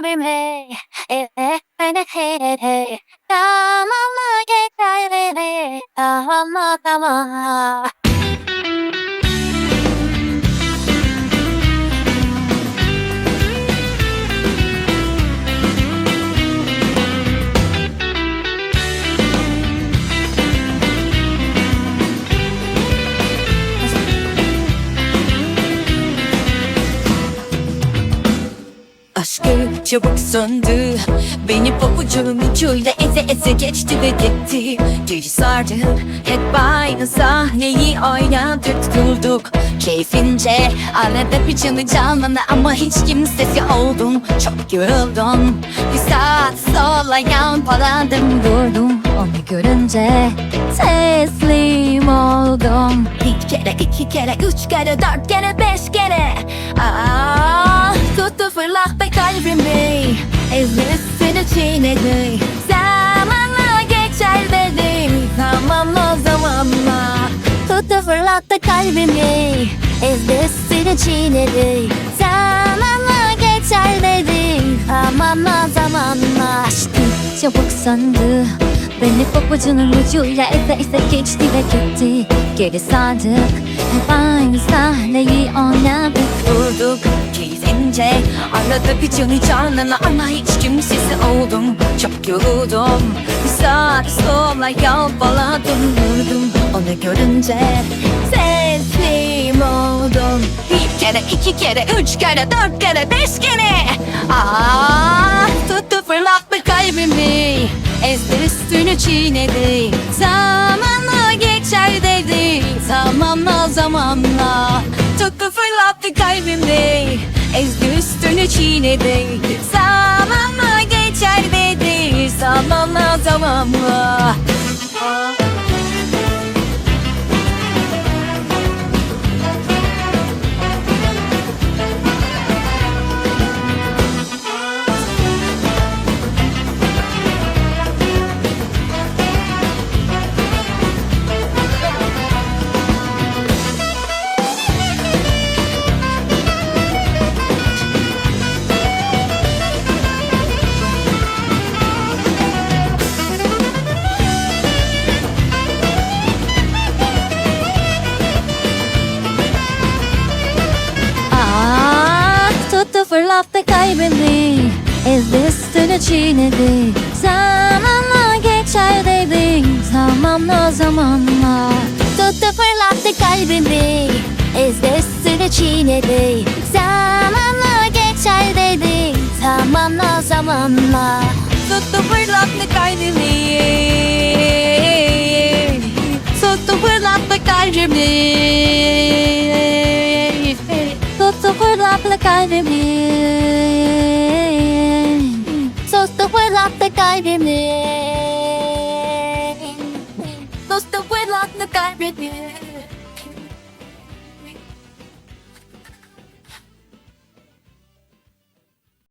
hey hey It's hey hey hey Come on, hey hey hey hey hey hey hey hey hey hey hey hey Aşkı çabuk söndü. Beni pabucunun ucuyla eze eze geçti ve gitti. Geri sardık hep aynı sahneyi oynadık durduk Keyfince arada bir canı canlandı ama hiç kimsesi oldum. Çok yoruldum. Bir saat sola yampaladım durdum. Onu görünce teslim oldum. Bir kere iki kere üç kere dört kere beş kere. Aa, fırlattı kalbimi Ezdi üstünü çiğnedi. Zamanla geçer dedi. Zamanla zamanla. Tuttu fırlattı kalbimi. Ezdi üstünü çiğnedi. Zamanla geçer dedi. Zamanla zamanla. Aşkım çabuk söndü. Beni pabucunun ucuyla eze eze geçti ve gitti. Geri sardık Hep aynı sahneyi Durduk keyfince Arada bir canı canına ama hiç kimsesi oldum. Çok yoruldum Bir saat sola yalpaladım durdum Onu görünce teslim oldum. Bir kere iki kere üç kere dört kere beş kere. Aa, tuttu fırlattı kalbimi. Ezdi üstünü çiğnedi. Zamanla geçer dedi. Zamanla zamanla. Tuttu fırlattı kalbimi üstünü çiğnedi Zamanla geçer dedi. Zamanla zamanla kalbimi Ezdi üstünü çiğnedi. Zamanla geçer dedi Zamanla zamanla. Tuttu fırlattı kalbimi Ezdi üstünü çiğnedi. Zamanla geçer dedi Zamanla zamanla. Tuttu fırlattı kalbimi Tuttu fırlattı kalbimi. Tuttu fırlattı kalbimi fırlattı kalbimi. Tuttu fırlattı kalbimi